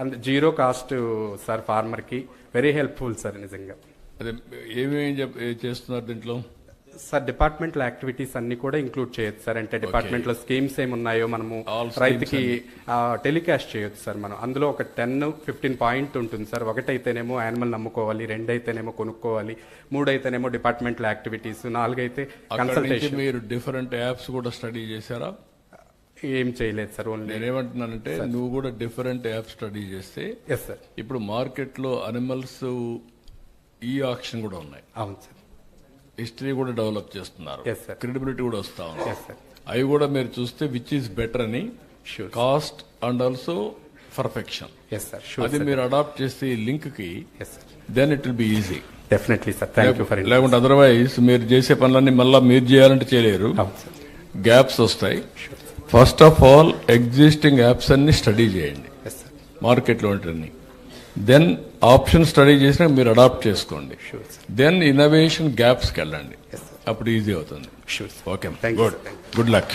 And zero cost sir ఫార్మర్కి very helpful sir నిజంగా. అదే ఏమేమి చేస్తున్నారు దీంట్లో? సార్ డిపార్ట్మెంటల్ యాక్టివిటీస్ అన్ని కూడా ఇంక్లూడ్ చేయొచ్చు సార్. అంటే డిపార్ట్మెంట్లో స్కీమ్స్ ఏమున్నాయో మనము రైతుకి టెలికాస్ట్ చేయొచ్చు సార్ మనం. అందులో ఒక టెన్ ఫిఫ్టీన్ పాయింట్ ఉంటుంది సార్. ఒకటైతేనేమో యానిమల్ నమ్ముకోవాలి రెండైతేనేమో కొనుక్కోవాలి మూడైతేనేమో డిపార్ట్మెంటల్ యాక్టివిటీస్ నాలుగైతే కన్సల్టేషన్. మీరు డిఫరెంట్ యాప్స్ కూడా స్టడీ చేశారా? ఏం చేయలేదు సార్ ఓన్లీ నేనేమంటున్నానంటే నువ్వు కూడా డిఫరెంట్ యాప్ స్టడీ చేస్తే ఎస్ సార్ ఇప్పుడు మార్కెట్లో అనిమల్స్ ఈ ఆక్షన్ కూడా ఉన్నాయి. అవును సార్. హిస్టరీ కూడా డెవలప్ చేస్తున్నారు. క్రెడిబిలిటీ కూడా వస్తా ఉంది. అవి కూడా మీరు చూస్తే విచ్ ఈస్ బెటర్ అని. కాస్ట్ అండ్ ఆల్సో పర్ఫెక్షన్ అది మీరు అడాప్ట్ చేస్తే ఈ లింక్కి then it will be easy definitely sir thank you for లేకుంటే అదర్వైజ్ మీరు చేసే పనులన్నీ మళ్ళీ మీరు చేయాలంటే చేయలేరు. గ్యాప్స్ వస్తాయి. First of all existing apps అన్ని స్టడీ చేయండి. మార్కెట్లో ఉంటుంది దెన్ ఆప్షన్ స్టడీ చేసినా మీరు అడాప్ట్ చేసుకోండి. దెన్ ఇన్నోవేషన్ గ్యాప్స్కి వెళ్ళండి. అప్పుడు ఈజీ అవుతుంది. Okay good good luck